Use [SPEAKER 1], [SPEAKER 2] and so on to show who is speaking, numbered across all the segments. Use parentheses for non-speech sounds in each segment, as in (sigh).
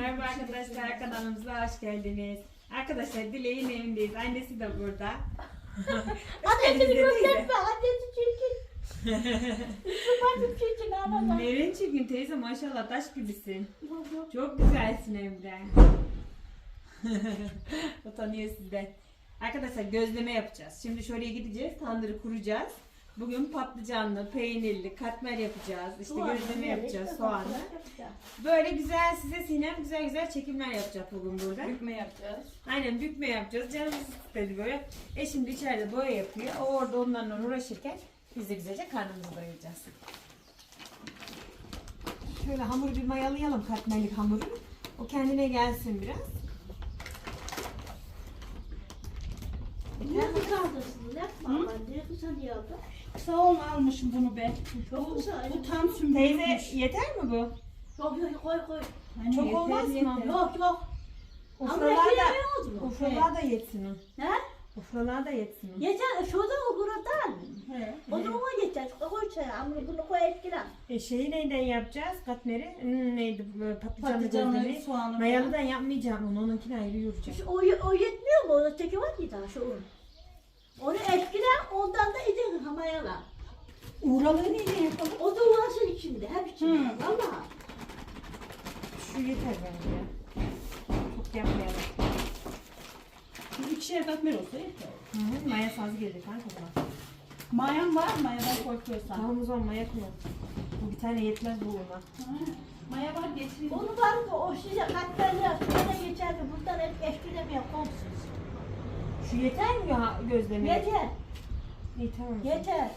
[SPEAKER 1] Merhaba arkadaşlar kanalımıza hoş geldiniz. Arkadaşlar Dilek'in evindeyiz. Annesi de burada. (laughs) Bizde değil de.
[SPEAKER 2] gösterme. Annesi çirkin. Sıfatım çirkin anama.
[SPEAKER 1] Neren çirkin teyze maşallah taş gibisin.
[SPEAKER 2] Yok yok.
[SPEAKER 1] Çok güzelsin evde. Utanıyor (laughs) sizden. Arkadaşlar gözleme yapacağız. Şimdi şuraya gideceğiz. Tandırı kuracağız. Bugün patlıcanlı, peynirli, katmer yapacağız. İşte gözleme yapacağız soğanlı. Böyle güzel size Sinem güzel güzel çekimler yapacak bugün burada.
[SPEAKER 3] Bükme yapacağız.
[SPEAKER 1] Aynen bükme yapacağız. Canımız istedi böyle. E şimdi içeride boya yapıyor. O orada onlarla uğraşırken biz de güzelce karnımızı doyuracağız. Şöyle hamuru bir mayalayalım katmerlik hamuru. O kendine gelsin biraz.
[SPEAKER 2] Niye kısaldırsın? Yapma ama. Niye kısalıyordu?
[SPEAKER 3] Kısa olma almışım bunu ben.
[SPEAKER 2] Çok
[SPEAKER 3] Bu,
[SPEAKER 2] kısa.
[SPEAKER 3] bu tam sümbülmüş.
[SPEAKER 1] Teyze yeter mi bu?
[SPEAKER 2] Yok yok koy koy.
[SPEAKER 3] Hani
[SPEAKER 1] Çok
[SPEAKER 3] yeter,
[SPEAKER 1] olmaz mı?
[SPEAKER 2] Yok yok.
[SPEAKER 1] Ufralar da, ufralar da yetsin o.
[SPEAKER 2] He?
[SPEAKER 1] Ufralar da yetsin o.
[SPEAKER 2] Yeter. Şurada o buradan.
[SPEAKER 3] He.
[SPEAKER 2] O zaman o yeter. Koy çaya. Ama bunu koy etkilen.
[SPEAKER 1] E şeyi neyden yapacağız katmeri? Hmm, neydi bu patlıcanlı
[SPEAKER 3] Patlıcanlı,
[SPEAKER 1] gözlemi?
[SPEAKER 3] soğanlı.
[SPEAKER 1] Mayalıdan yapmayacağım onu. Onunkini ayrı.
[SPEAKER 2] Şu- O, o yetmiyor mu? O teki var ki daha şu un. Onu etkilen ondan da edin hamayala.
[SPEAKER 3] Uğralığı neyle yapalım?
[SPEAKER 2] O da uğraşın içinde. Hep içinde.
[SPEAKER 3] Hı.
[SPEAKER 2] Valla.
[SPEAKER 1] Şu yeter bence. Çok yapmayalım.
[SPEAKER 3] Bir ikişer katmer olsa yeter.
[SPEAKER 1] Hı hı, maya sazı gelir kanka buna.
[SPEAKER 3] Mayan var mı? Mayadan koy koysan.
[SPEAKER 1] Tamam o zaman maya koyalım. Bu bir tane yetmez bu ona.
[SPEAKER 3] Maya var getireyim.
[SPEAKER 2] Onu var mı? O size katmerler. Şurada geçerdi. Buradan hep etkilemiyor. Komşuz.
[SPEAKER 1] Şu yeter mi ya gözlemeye?
[SPEAKER 2] Yeter.
[SPEAKER 1] İyi tamam.
[SPEAKER 2] Yeter.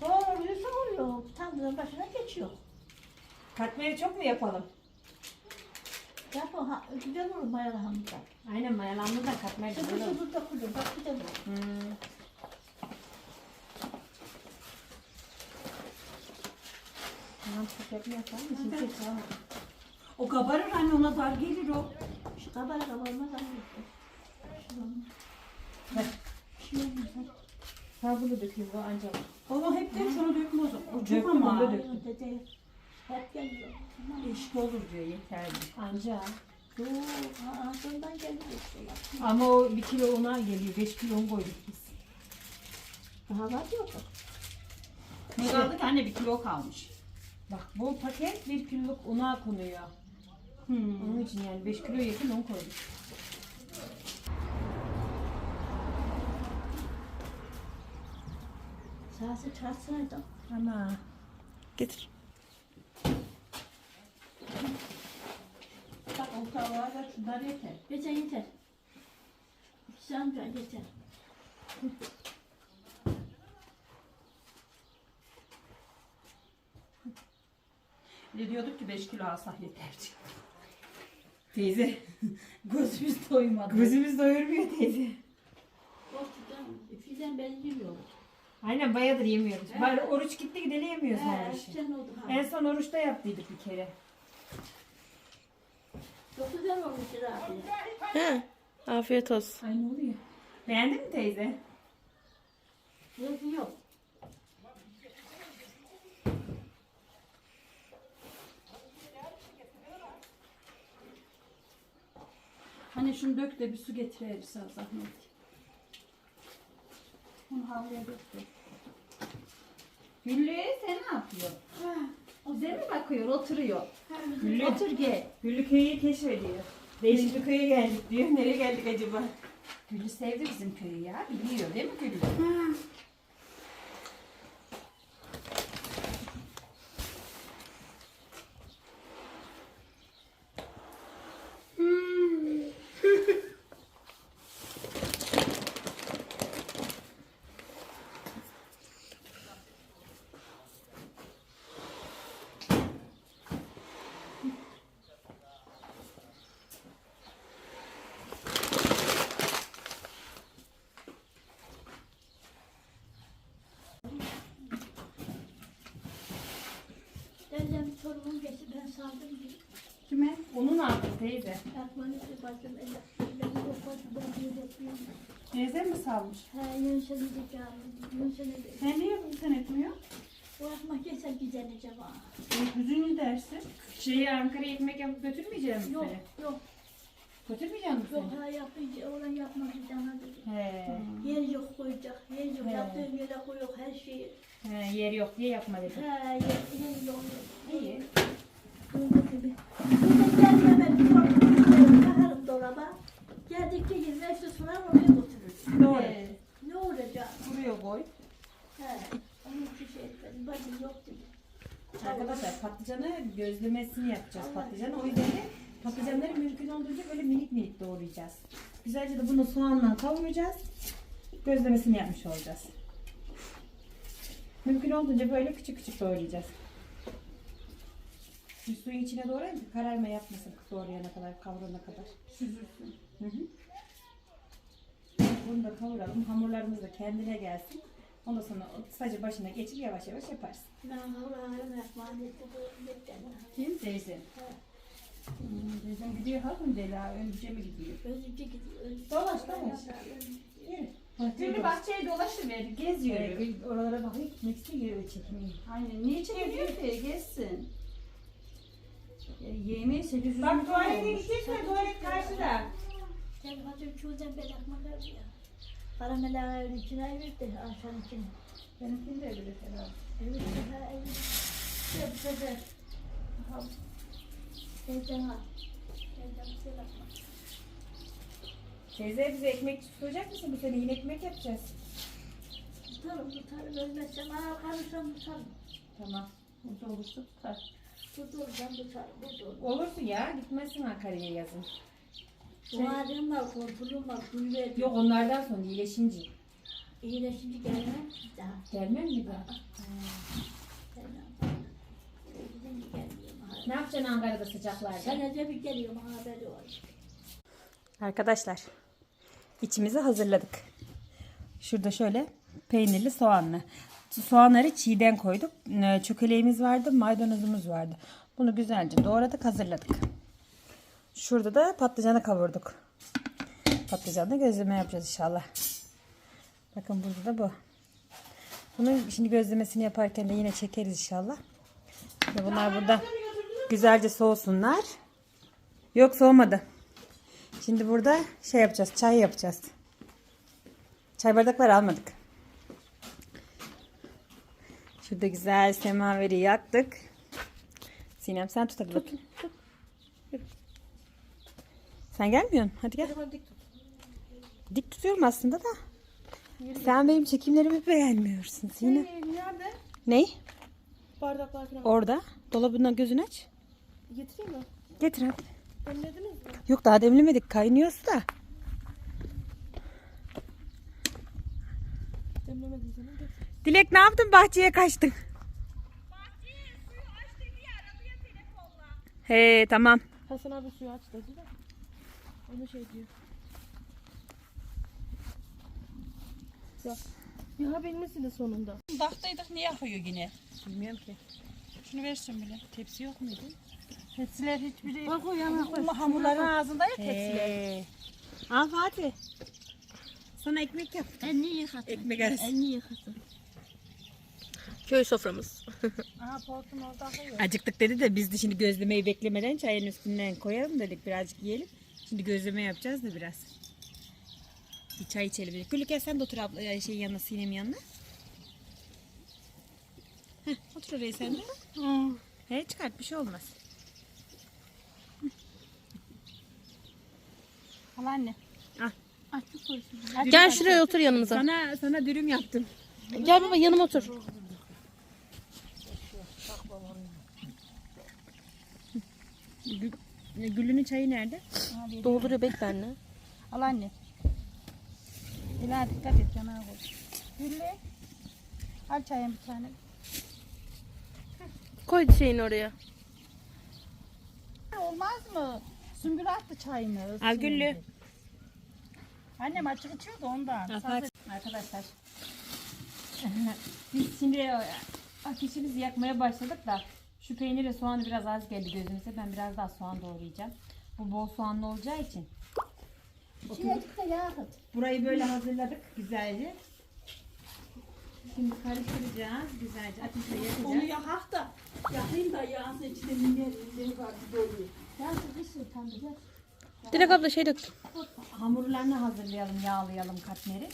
[SPEAKER 2] Sonra bir şey oluyor. Tandırın başına geçiyor.
[SPEAKER 1] Katmeri çok mu yapalım?
[SPEAKER 2] Yap o ha, güzel olur mayalı hamurda.
[SPEAKER 1] Aynen mayalandı da katmer
[SPEAKER 2] Sıkı
[SPEAKER 1] güzel olur.
[SPEAKER 2] sıkı takılır. Bak güzel olur.
[SPEAKER 1] Hmm. Tamam çok yapmayalım. Şimdi
[SPEAKER 3] Evet.
[SPEAKER 1] tamam.
[SPEAKER 3] O kabarır anne ona dar gelir o.
[SPEAKER 2] Şu kabara kabarmaz ama.
[SPEAKER 1] Bak.
[SPEAKER 2] Şey olmaz.
[SPEAKER 1] Ha bunu döküyor bu anca.
[SPEAKER 3] Onu hep de şunu dökme o zaman. O çok
[SPEAKER 1] Döktüm,
[SPEAKER 3] ama.
[SPEAKER 1] onu da döktüm.
[SPEAKER 2] Hayır, dede. Hep geliyor.
[SPEAKER 3] Eşik olur diyor yeterli.
[SPEAKER 1] Anca.
[SPEAKER 2] Yok, ağzından geliyor. işte.
[SPEAKER 1] Ama o bir kilo una geliyor. Beş kilo un koyduk biz.
[SPEAKER 2] Daha var yok.
[SPEAKER 3] Ne kaldı ki anne bir kilo kalmış.
[SPEAKER 1] Bak bu paket bir kiloluk una konuyor.
[SPEAKER 3] Hmm.
[SPEAKER 1] Onun için yani 5 kilo yakın un koyduk.
[SPEAKER 2] Sağsı çarpsaydım.
[SPEAKER 1] Ama. Getir.
[SPEAKER 3] Bak o tavaya da şunlar yeter.
[SPEAKER 2] Yeter yeter. İkisi amca yeter.
[SPEAKER 3] Ne diyorduk ki 5 kilo alsak yeter.
[SPEAKER 1] Teyze. (laughs)
[SPEAKER 3] Gözümüz doymadı.
[SPEAKER 1] Gözümüz doyurmuyor teyze.
[SPEAKER 2] Korkudan, fidan ben yemiyorum.
[SPEAKER 1] Aynen bayağıdır yemiyoruz.
[SPEAKER 3] Evet.
[SPEAKER 1] Bari oruç gitti gideli yemiyoruz her işi.
[SPEAKER 2] sen oldu.
[SPEAKER 1] En son oruçta yaptıydık bir kere.
[SPEAKER 2] Çok güzel olmuştur abi.
[SPEAKER 4] He. Afiyet olsun.
[SPEAKER 1] Ay ne oluyor? Beğendin mi teyze?
[SPEAKER 2] Yok yok.
[SPEAKER 3] Hani şunu dök de bir su getirirsen zahmet. Bunu havluya. Güllü sen ne yapıyorsun? Bize mi bakıyor oturuyor?
[SPEAKER 1] Güllü.
[SPEAKER 3] Otur gel.
[SPEAKER 1] Güllü köyü keşfediyor. Değişik bir köye geldik diyor. Nereye geldik acaba?
[SPEAKER 3] Güllü sevdi bizim köyü ya. Biliyor değil mi Güllü?
[SPEAKER 2] Dedem sorunum geçti ben saldım diye.
[SPEAKER 3] Kime?
[SPEAKER 1] Onu ne yaptı teyze?
[SPEAKER 2] Yakmanı bir bacım elle. Ellerimi kopardı ben bir yapıyorum.
[SPEAKER 1] Teyze mi salmış?
[SPEAKER 2] He bir çağırdı. Yunus'un bir
[SPEAKER 3] Sen niye bu sen etmiyor?
[SPEAKER 2] O ekmek yese gideceğim ha.
[SPEAKER 3] Üzünü dersin.
[SPEAKER 1] Şeyi Ankara'ya ekmek yapıp götürmeyeceğim
[SPEAKER 2] Yok yok
[SPEAKER 1] Götürmeyeceğim mi
[SPEAKER 2] yok ha yapınca oradan yapmak dedi.
[SPEAKER 1] He.
[SPEAKER 2] Yer yok koyacak, yer yok
[SPEAKER 1] He.
[SPEAKER 2] yaptığım yere koyuyor her şeyi.
[SPEAKER 1] He, yer yok diye yapma dedim.
[SPEAKER 2] He yer, yer yok.
[SPEAKER 1] İyi.
[SPEAKER 2] Böyle gibi. Burada gelmeme bir korkuyorum. Bakarım dolaba. Geldikçe girmek susular oraya götürürüz.
[SPEAKER 1] Doğru.
[SPEAKER 2] He. Ne olacak?
[SPEAKER 1] Buraya koy.
[SPEAKER 2] He. Onun için şey etmedim. Bacım yok dedi.
[SPEAKER 1] Arkadaşlar patlıcanı gözlemesini yapacağız patlıcanı. O yüzden de patlıcanları mümkün olduğunca böyle minik minik doğrayacağız. Güzelce de bunu soğanla kavuracağız. Gözlemesini yapmış olacağız. Mümkün olduğunca böyle küçük küçük doğrayacağız. Şu suyu içine doğrayın ki kararma yapmasın doğrayana kadar, kavurana kadar.
[SPEAKER 3] Süzülsün.
[SPEAKER 1] Hı hı. Bunu da kavuralım. Hamurlarımız da kendine gelsin. Ondan sonra sadece başına geçir yavaş yavaş yaparsın.
[SPEAKER 2] Ben emanet ediyorum.
[SPEAKER 1] Kim? Teyze.
[SPEAKER 3] Hmm, Teyzem gidiyor ha mı Dela? Önce mi gidiyor?
[SPEAKER 2] Özünce gidiyor.
[SPEAKER 1] Dolaş, dolaş.
[SPEAKER 2] Yürü.
[SPEAKER 3] Tülü bahçeye dolaşıver, geziyor.
[SPEAKER 1] Evet, oralara bakayım gitmek istiyor çekmeyi.
[SPEAKER 3] Aynen. Niye çekemiyor ki? Gezsin. Yemeği 800
[SPEAKER 1] Bak tuvalete gidecekse tuvalet karşıda.
[SPEAKER 2] Sen hacım çoğudan ben akmak abi ya. Karamela evin içine verdi. Aşağının içine.
[SPEAKER 3] Benimkini de öyle herhalde.
[SPEAKER 2] Evet, ha, evet. Bu sefer. Ha, Teyzen al. Teyzen bir şey yapma.
[SPEAKER 1] Teyze bize ekmek tutacak mısın bu sene? Yine ekmek yapacağız.
[SPEAKER 2] Tutarım, tutarım. Ölmezsem, aa kalırsam tutarım.
[SPEAKER 1] Tamam.
[SPEAKER 3] Burada olursa tutar.
[SPEAKER 2] Tutursam tutarım. Tuturum.
[SPEAKER 1] Olursun ya. Gitmezsin Ankara'ya yazın.
[SPEAKER 2] Duvarım var, korkulum var, gül verdim.
[SPEAKER 1] Yok onlardan sonra iyileşince.
[SPEAKER 2] İyileşince gelmem ki daha.
[SPEAKER 1] Gelmem mi daha?
[SPEAKER 2] Gelmem.
[SPEAKER 1] Ne yapacaksın Ankara'da sıcaklarda?
[SPEAKER 2] Senede bir geliyorum haberi var.
[SPEAKER 1] Arkadaşlar içimizi hazırladık. Şurada şöyle peynirli soğanlı. Soğanları çiğden koyduk. Ee, Çökeleğimiz vardı, maydanozumuz vardı. Bunu güzelce doğradık, hazırladık. Şurada da patlıcanı kavurduk. Patlıcanla gözleme yapacağız inşallah. Bakın burada da bu. Bunun şimdi gözlemesini yaparken de yine çekeriz inşallah. Ve bunlar burada güzelce soğusunlar. Yok soğumadı. Şimdi burada şey yapacağız, çay yapacağız. Çay bardakları almadık. Şurada güzel semaveri yaktık. Sinem sen tut hadi bakayım. Yürü. Sen gelmiyorsun. Hadi gel. Dik tutuyorum aslında da. Sen benim çekimlerimi beğenmiyorsun Sinem.
[SPEAKER 4] Nerede?
[SPEAKER 1] Ney?
[SPEAKER 4] Bardaklar falan.
[SPEAKER 1] Orada. Dolabından gözünü aç.
[SPEAKER 4] Getireyim mi?
[SPEAKER 1] Getir hadi.
[SPEAKER 4] Demlediniz mi?
[SPEAKER 1] Yok daha demlemedik. Kaynıyorsa da.
[SPEAKER 4] Demlemediyseniz getir.
[SPEAKER 1] Dilek ne yaptın? Bahçeye kaçtın. He tamam.
[SPEAKER 4] Hasan abi suyu aç dedi de. Onu şey diyor. Ya, ya bilmesiniz sonunda.
[SPEAKER 3] Daktaydık niye akıyor yine?
[SPEAKER 1] Bilmiyorum ki.
[SPEAKER 3] Şunu versin bile.
[SPEAKER 1] Tepsi yok muydu?
[SPEAKER 3] Tepsiler hiçbiri...
[SPEAKER 4] Bak o yana koy.
[SPEAKER 3] Hamurların ağzında ya tepsiler.
[SPEAKER 1] Al Fatih. Sana ekmek yap.
[SPEAKER 2] Elini yıkatın.
[SPEAKER 1] Ekmek arası.
[SPEAKER 2] Elini yıkatın.
[SPEAKER 4] Köy soframız. (laughs)
[SPEAKER 3] Aha portum orada akıyor.
[SPEAKER 1] Acıktık dedi de biz de şimdi gözlemeyi beklemeden çayın üstünden koyalım dedik. Birazcık yiyelim. Şimdi gözleme yapacağız da biraz. Bir çay içelim dedik. Gülük gel sen de otur abla, e, şey yanına Sinem yanına. Heh, otur oraya sen de. He çıkart bir şey olmaz.
[SPEAKER 3] Al anne.
[SPEAKER 1] Al.
[SPEAKER 3] Aç şu koysun.
[SPEAKER 4] Gel şuraya otur yanımıza.
[SPEAKER 1] Sana sana dürüm yaptım.
[SPEAKER 4] Gel baba yanıma otur.
[SPEAKER 1] Gül, Gülünün çayı nerede?
[SPEAKER 4] Dolduruyor bekle anne.
[SPEAKER 3] Al anne. Dila dikkat et canağa koy. Güllü. Al çayın bir tane.
[SPEAKER 4] Koy şeyini oraya.
[SPEAKER 3] Olmaz mı? Sümbül attı çayını.
[SPEAKER 1] Al Güllü.
[SPEAKER 3] Annem açık içiyordu ondan.
[SPEAKER 1] Arkadaşlar. (laughs) Biz şimdi e, ateşimizi yakmaya başladık da şu peynirle soğanı biraz az geldi gözümüze. Ben biraz daha soğan doğrayacağım. Bu bol soğanlı olacağı için.
[SPEAKER 2] Yağ.
[SPEAKER 1] Burayı böyle hazırladık güzelce. Şimdi karıştıracağız. Güzelce ateşe yakacağız.
[SPEAKER 2] Onu yakak da yakayım da yağsın içinde minyer minyer var gibi
[SPEAKER 4] Dilek abla şey dök.
[SPEAKER 1] Hamurlarını hazırlayalım, yağlayalım katmeri.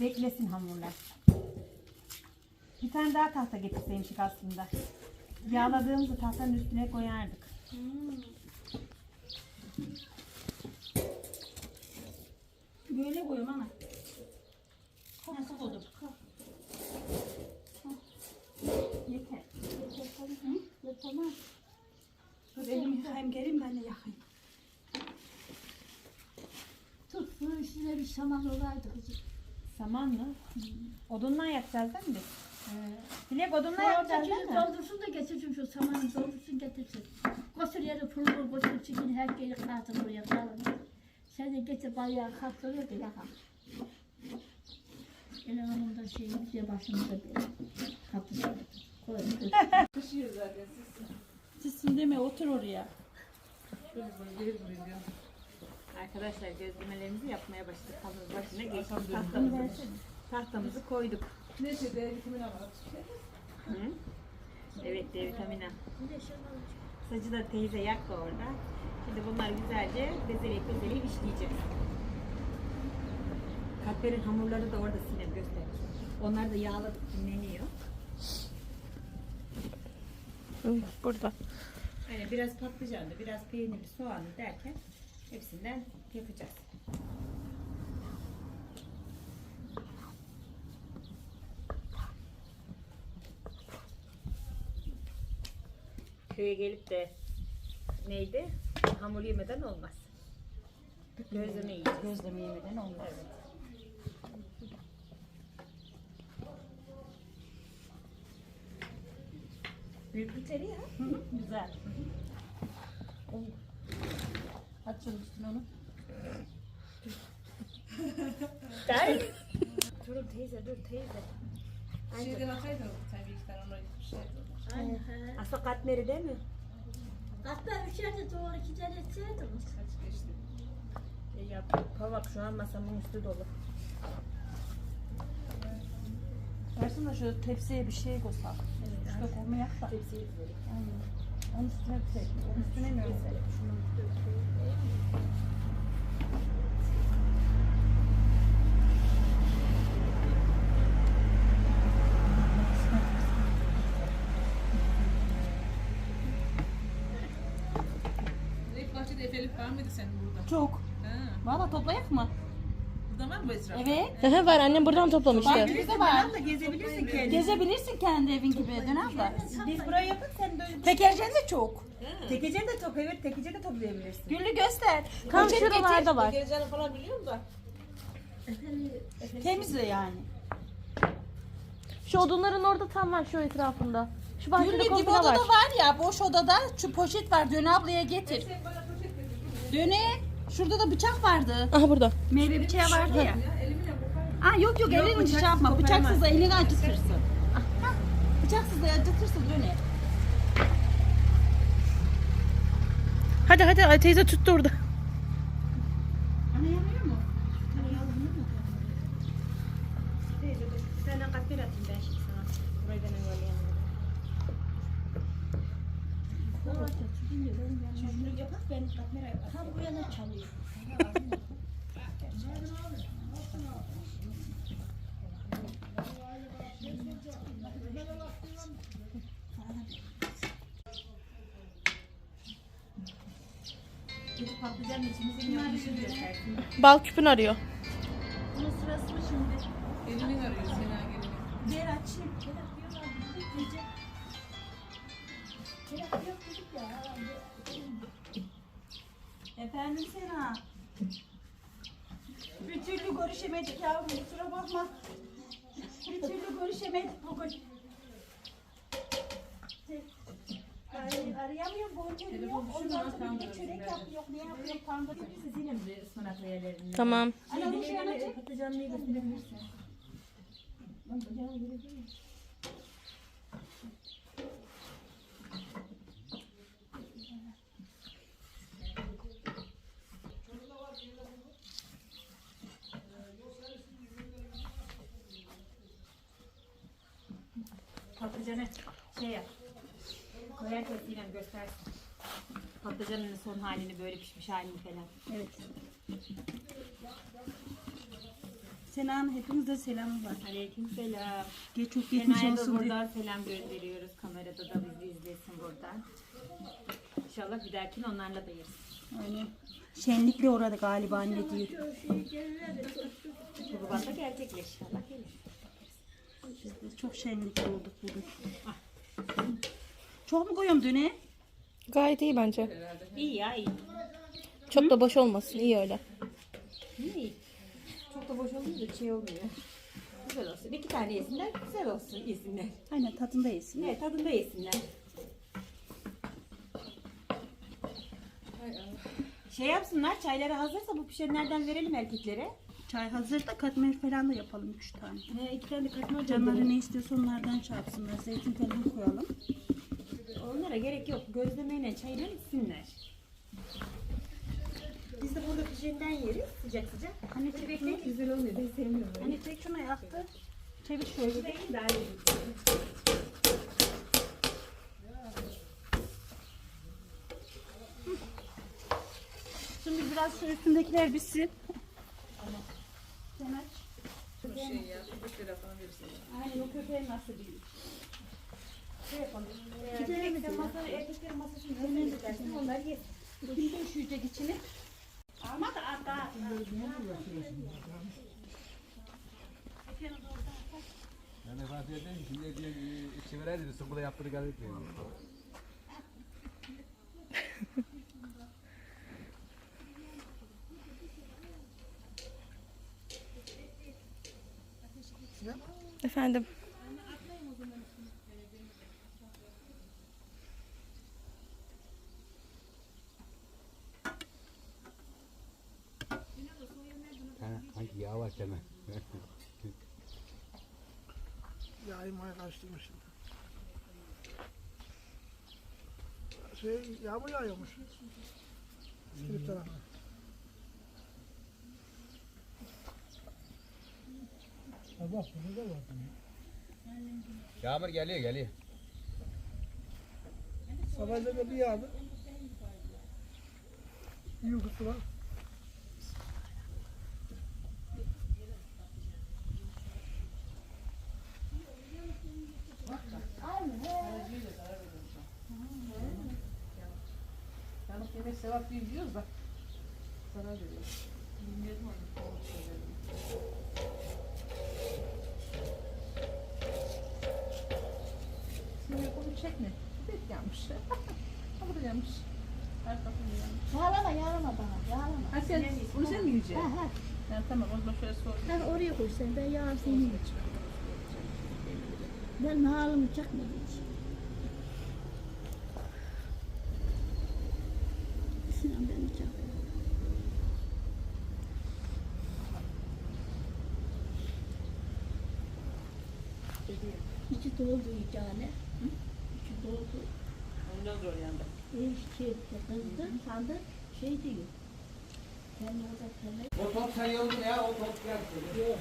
[SPEAKER 1] Beklesin hamurlar. Bir tane daha tahta getirseymişik aslında. Yağladığımızı tahtanın üstüne koyardık.
[SPEAKER 2] Böyle koyuyorum ana. Nasıl koydum?
[SPEAKER 1] Yeter.
[SPEAKER 2] Ya tamam. Dur elimi yıkayayım geleyim ben de yakayım. Tut bunun üstüne bir saman olaydı kızım.
[SPEAKER 1] Saman mı? Odunla yapacağız değil mi biz? Dilek odunla
[SPEAKER 2] Orada
[SPEAKER 1] yapacağız değil mi?
[SPEAKER 2] doldursun da getirsin şu samanı doldursun getirsin. Koşur yeri pulur koşur çıkın her şeyi katın buraya kalın. Sen de getir bayağı katlanıyor da yakar. Elin hanımda şey diye başımıza bir kapısı. Koyun.
[SPEAKER 3] Sizsin deme otur oraya.
[SPEAKER 1] Arkadaşlar gözlemelerimizi yapmaya başladık. Hamur başına geçtik. Tahtamızı, tahtamızı koyduk.
[SPEAKER 4] Neyse D vitamini var.
[SPEAKER 1] Hı? Evet D vitamini. Sacı da teyze yaktı orada. Şimdi bunlar güzelce bezeleyip bezeleyip işleyeceğiz. Katmerin hamurları da orada Sinem göster. Onlar da yağladık dinleniyor.
[SPEAKER 4] Burada.
[SPEAKER 1] Yani biraz patlıcanlı, biraz peynirli, soğanlı derken hepsinden yapacağız. Köye gelip de neydi? Hamur yemeden olmaz. Gözleme yiyeceğiz.
[SPEAKER 3] Gözleme yemeden olmaz.
[SPEAKER 1] Evet. Büyüklükleri ya.
[SPEAKER 3] Güzel. Aç şunun üstüne onu.
[SPEAKER 1] Der. Durun teyze dur teyze.
[SPEAKER 4] Şeyden ataydın sen bir iki tane onu şey yapalım.
[SPEAKER 1] Asla katmeri değil mi?
[SPEAKER 2] Hatta üç yerde doğru gider etseydiniz.
[SPEAKER 4] Kaç geçti?
[SPEAKER 1] İyi yaptık. Bak şu an masamın üstü dolu.
[SPEAKER 3] Versene şu tepsiye bir şey koysak. İşte koymayak da.
[SPEAKER 1] Tepsiyi dizelim.
[SPEAKER 3] Onun üstüne bir şey. Onun üstüne mi öyle?
[SPEAKER 4] Direkt Burada var mı bu etrafta?
[SPEAKER 3] Evet.
[SPEAKER 5] Aha var annem buradan toplamıştı.
[SPEAKER 3] Bak bizde var.
[SPEAKER 1] Abla gezebilirsin kendin.
[SPEAKER 3] Gezebilirsin kendi evin gibi dön abla.
[SPEAKER 1] Biz buraya yapın sen böyle.
[SPEAKER 3] Tekercen de çok.
[SPEAKER 1] Tekece de top evet tekece de toplayabilirsin.
[SPEAKER 3] Güllü göster.
[SPEAKER 5] Tam
[SPEAKER 3] Poşet
[SPEAKER 5] şuralarda var.
[SPEAKER 4] Geleceğini falan biliyorum da.
[SPEAKER 3] getir. Temizle yani.
[SPEAKER 5] Şu odunların orada tam var şu etrafında. Şu bahçede
[SPEAKER 3] Güllü gibi
[SPEAKER 5] komple
[SPEAKER 3] odada
[SPEAKER 5] var.
[SPEAKER 3] var ya boş odada şu poşet var Döne ablaya getir. Döne şurada da bıçak vardı.
[SPEAKER 5] Aha burada.
[SPEAKER 3] Meyve bıçağı vardı ya. Aa yok yok,
[SPEAKER 1] Yok,
[SPEAKER 3] elini
[SPEAKER 1] bıçaksız
[SPEAKER 3] şey yapma. Bıçaksız da elini acıtırsın. Hah, Bıçaksız da acıtırsın döne.
[SPEAKER 5] Hadi hadi teyze tuttu orada.
[SPEAKER 3] Ana yanıyor mu?
[SPEAKER 1] Teyze dur. Bir tane katmer atayım ben şimdi sana. Burayı ben öyle
[SPEAKER 5] Bal küpün arıyor.
[SPEAKER 2] Bunun sırası mı şimdi?
[SPEAKER 4] Gelinin arıyor Sena gelinin.
[SPEAKER 3] Ver açayım.
[SPEAKER 2] Kelak diyorlar
[SPEAKER 3] Efendim Sena. Bir türlü görüşemedik yavrum kusura bakma. Bir türlü görüşemedik bugün. Ay, arayamıyorum, bonkörüm yok. Ondan sonra bir çörek yapıyor, ne yapıyor, tandır.
[SPEAKER 1] Siz yine bir ıspanaklı yerlerini.
[SPEAKER 5] Tamam.
[SPEAKER 3] Ana bu şey anlatacak.
[SPEAKER 1] Patlıcanlıyı gösterebilirsin. Patlıcanı şey yap. Koyar testiyle göstersin. Patlıcanın son halini böyle pişmiş halini falan.
[SPEAKER 3] Evet. Selam, hepinize selamı var.
[SPEAKER 1] Aleyküm selam.
[SPEAKER 3] Geç çok geçmiş
[SPEAKER 1] Kenay'a da
[SPEAKER 3] olsun
[SPEAKER 1] buradan selam gönderiyoruz. Kamerada da bizi izlesin buradan. İnşallah bir dahakine onlarla da yeriz.
[SPEAKER 3] Aynen. Şenlikle orada galiba anne diyor.
[SPEAKER 1] Kurban da gelecek inşallah gelir.
[SPEAKER 3] Biz de çok şenlikli olduk bugün. Çok mu koyuyorum düne?
[SPEAKER 5] Gayet iyi bence.
[SPEAKER 1] İyi ya iyi.
[SPEAKER 5] Çok da boş olmasın. iyi öyle.
[SPEAKER 1] İyi. Çok da boş olunca da şey olmuyor. Güzel olsun. İki tane yesinler, güzel olsun yesinler.
[SPEAKER 3] Aynen tadında yesin.
[SPEAKER 1] Evet, tadında yesinler. Şey yapsınlar, çayları hazırsa bu pişenlerden verelim erkeklere.
[SPEAKER 3] Çay hazır da katmer falan da yapalım üç tane.
[SPEAKER 1] He, iki tane katma
[SPEAKER 3] Canları ne istiyorsa onlardan çarpsınlar. Zeytin falan koyalım.
[SPEAKER 1] Onlara gerek yok. Gözlemeyle çayla içsinler. Biz de burada pişenden yeriz sıcak sıcak. Hani çevirek güzel olmuyor. Ben sevmiyorum. Hani
[SPEAKER 3] tek şuna yaktı. Çevir şöyle.
[SPEAKER 1] değil daha iyi.
[SPEAKER 3] Şimdi biraz şu üstündekiler bitsin.
[SPEAKER 4] Bir şey ya. Bir şey falan verirsin.
[SPEAKER 3] Aynen o köpeğin nasıl değil.
[SPEAKER 1] Gidelim masada erkeklerin masasını önüne dersin. Onlar yesin.
[SPEAKER 3] Kim döşüyecek içini? Ama da hatta.
[SPEAKER 6] Yani Fatih dedim şimdi diye içi verer dedi sıkıda yaptırı geldik diyor.
[SPEAKER 5] Efendim.
[SPEAKER 6] Ha, hangi yağ var sana?
[SPEAKER 7] Yağı maya karıştırmışım. Şey, yağmur yağıyormuş. İskilip tarafına. Ha bak burada da var.
[SPEAKER 6] Yağmur geliyor geliyor.
[SPEAKER 7] Sabahleyin de bir yağdı. İyi uykusu var.
[SPEAKER 4] Yanık yemek sevap değil diyoruz da. Sana veriyor. Bilmiyordum onu. Bunu çekme. Pek yanmış. Ha (laughs) bu da yanmış. Her tarafı yanmış.
[SPEAKER 2] Yağlama yağlama bana yağlama.
[SPEAKER 4] Ha sen, bunu sen mi yiyeceksin?
[SPEAKER 2] Ha ha.
[SPEAKER 4] Ha, tamam o zaman şöyle sor.
[SPEAKER 2] Sen oraya koy sen ben yağ seni. Ben halımı çakmadım hiç. Sinan beni çakıyor. İçi doldu iyicane. İçi doldu.
[SPEAKER 4] Ondan zor yandı.
[SPEAKER 2] Şey kızdı, sandı şey diyor. Ben orada kalır.
[SPEAKER 6] O top sayıldı ya o top geldi.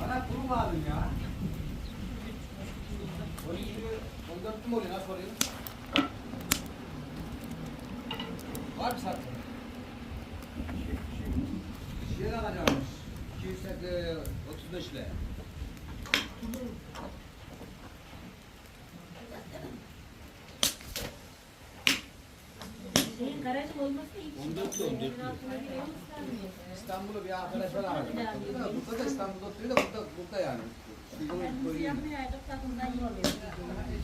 [SPEAKER 6] Bana kuru mu aldın ya? 12 14 mü oluyor nasıl oluyor? Var mı sattın? Şişe ne alacakmış? 235 lira.
[SPEAKER 2] İçin.
[SPEAKER 6] 14 oldu. İstanbul'u bir arkadaş var abi. Burada, da İstanbul'da oturuyor da burada, burada yani. Şimdi bunu koyayım.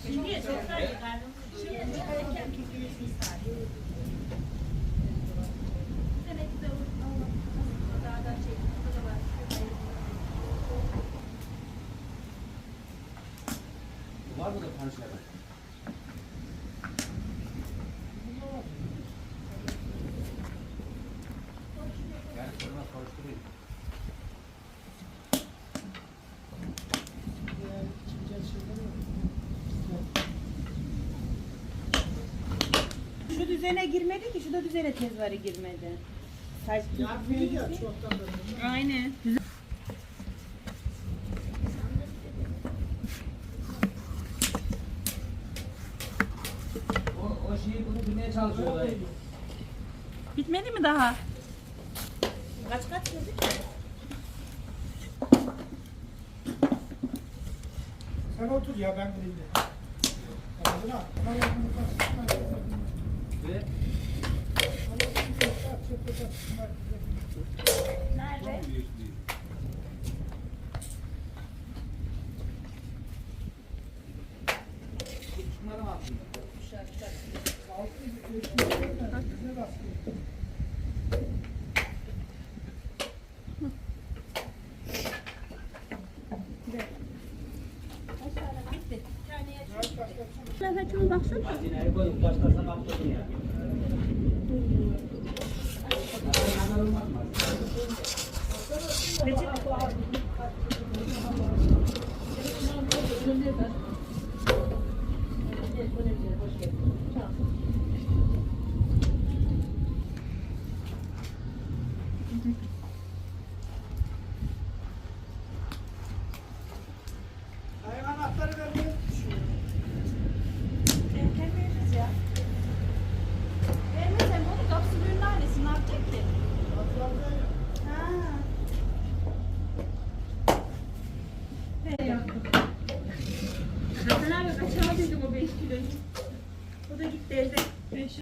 [SPEAKER 2] Şimdi çok
[SPEAKER 6] Var mı da panşere? Yani sonra karıştırayım.
[SPEAKER 3] Şu düzene girmedi ki, şu da düzene tezvari girmedi.
[SPEAKER 1] Taş
[SPEAKER 3] Ya biri ya çoktan beri.
[SPEAKER 1] Aynen.
[SPEAKER 6] O, o şeyi bunu bilmeye çalışıyor dayı.
[SPEAKER 8] Bitmedi mi daha?
[SPEAKER 1] Kaç kaç dedik?
[SPEAKER 3] Sen otur ya ben de. Anladın ha? Bana yakın bak.
[SPEAKER 6] Ve
[SPEAKER 2] Nerede?
[SPEAKER 6] şunları mı attın?
[SPEAKER 2] Nefesime baksana.
[SPEAKER 6] Makineyi koyup başkasına kaptırdın ya.
[SPEAKER 3] Ayın